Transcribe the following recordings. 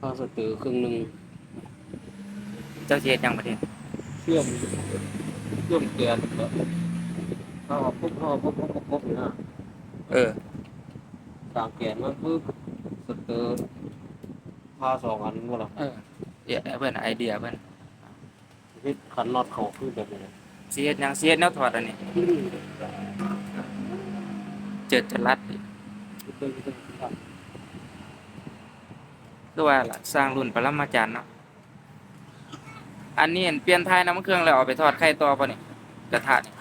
พาสเตอครึ่งหนึ่งเจ้าเสียยังประเทศเชื่อมเชื่อมแกนก็ถ้าว่าปุ๊บถ้าวปุ๊บปุ๊บปุ๊บปุ๊บนะเออกลางแกนมันปุ๊บสเตอร์พาสองอันว่าล่ะเออเดี๋ยวเพิ่อนไอเดียเพิ่อนที่คันน็อตเขาคือแบบนี้เสียดยังเสียดแนวถอดอันนี้เจิดจะรัดอีก คือว่าล่ะสร้างรุ่นปรมาจารย์เนาะอันนี้เห็นเปลี่ยนท้ายน้ำมันเครื่องแล้วเอาไปทอดไข่ต่อป่ะนี่กระทะนี่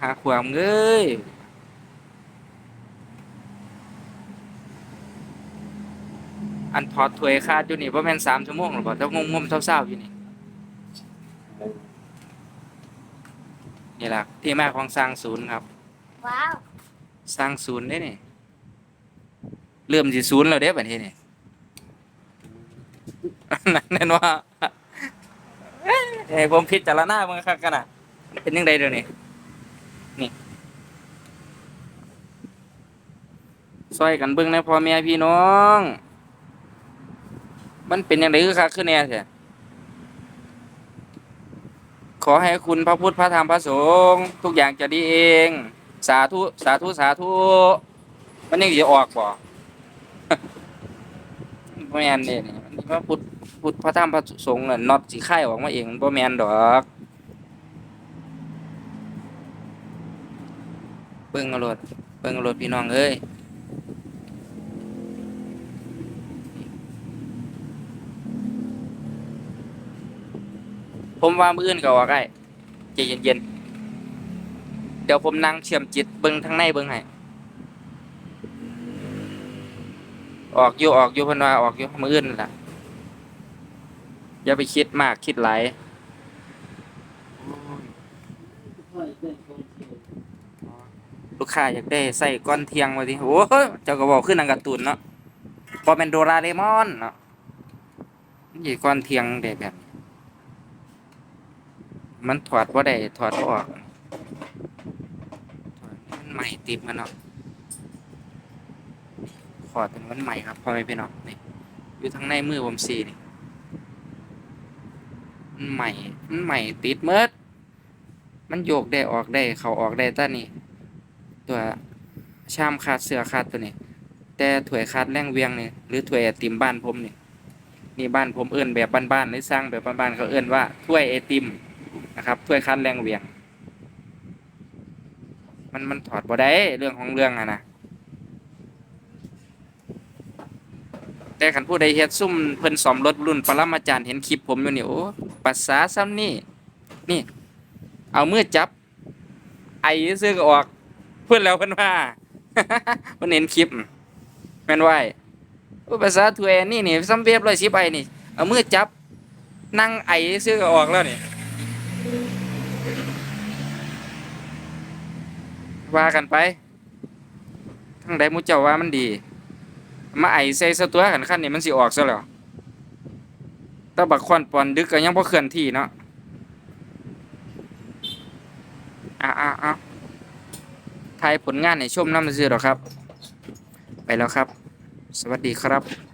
หาความเอ้ยอันถอดถ้วยคาดอยู่นี่ประมาณสามชั่วโมงหรือเปล่าถ้างงมๆเศร้าๆอยู่นี่นี่แหละที่มาของสร้างศูนย์ครับ ว้าว สร้างศูนย์ได้นี่ เริ่มสิศูนย์แล้วเด้บัดนี้นี่นั่นว่าเอ้ผมพิจารณาเบิ่งคักกันน่ะเป็นยังไงเดี๋ยวนี้นี่ซอยกันเบิ่งในพ่อแม่พี่น้อง มันเป็นยังไงคือคักคือแน่แท้ขอให้คุณพระพุทธพระธรรมพระสงฆ์ทุกอย่างจะดีเอง สาธุ สาธุ สาธุ มันยังสิออกบ่ บ่แม่นเด้นี่มันว่าพุทธพุทธพระธรรมพระสงฆ์น่ะน็อตสิคายออกมาเองมันบ่แม่นดอกเบิ่งเอาโลดเบิ่งเอาโลดพี่น้องเอ้ยผมว่ามื้ออื่นก็ออกได้ใจเย็นๆเดี๋ยวผมนั่งเชื่อมจิตเบิ่งทางในเบิ่งให้ ออกอยู่ออกอยู่เพิ่นว่าออกอยู่มืออื่นล่ะ อย่าไปคิดมากคิดหลายลูกค้าอยากได้ใส่ก้อนเทียงว่าติโอ้เจ้าก็บอกขึ้นนังการ์ตูนเนาะบ่แม่นโดราเอมอนเนาะนสิก้อนเทียงได้แบบ มันถอดบ่าได้ถอดออกมันใหม่ติดมันเนาะ อดเป็นมันใหม่ครับพ่อแม่พี่น้องนี่อยู่ทางในมือผมสีนี่มันใหม่มันใหม่ติดเมิดมันโยกได้ออกได้เขาออกได้ต้านี่ตัวชามคาดเสือคาดตัวนี้แต่ถ้วยคาดแรงเวียงนี่หรือถ้วยไอติมบ้านผมนี่นี่บ้านผมเอื้นแบบบ้านๆหรือสร้างแบบบ้านๆเขาเอื้นว่าถ้วยไอติมนะครับถ้วยคาดแรงเวียง มันมันถอดบ่ได้เรื่องของเรื่องอะนะ แต่ขันผู้ใดเฮ็ดซุ่มเพิ่นสอมรถรุ่นปรมาจารย์เห็นคลิปผมอยู่นี่โอ้ภาษาซ้ำนี่นี่ เอาเมื่อจับ ไอ้ซื้อก็ออกเพิ่อนแล้วเพิ่นว่าเพิ่นเห็นคลิปแม่นว่าโอ้ภาษาถวยนี่นี่ซ้ำเว็บร้อยสิบไอนี่เอาเมื่อจับ นั่งไอ้ซื้อก็ออกแล้วนี่ว่ากันไปทั้งใดมูเจ้าว่ามันดี มาไอใส่สตัวขันขั้นนี่มันสิออกซะแล้วตะบักควันปอนดึกก็ยังพอเคลื่อนที่เนาะอะอะอะทายผลงานในชมน้ำซื้อหรอกครับ ไปแล้วครับ สวัสดีครับ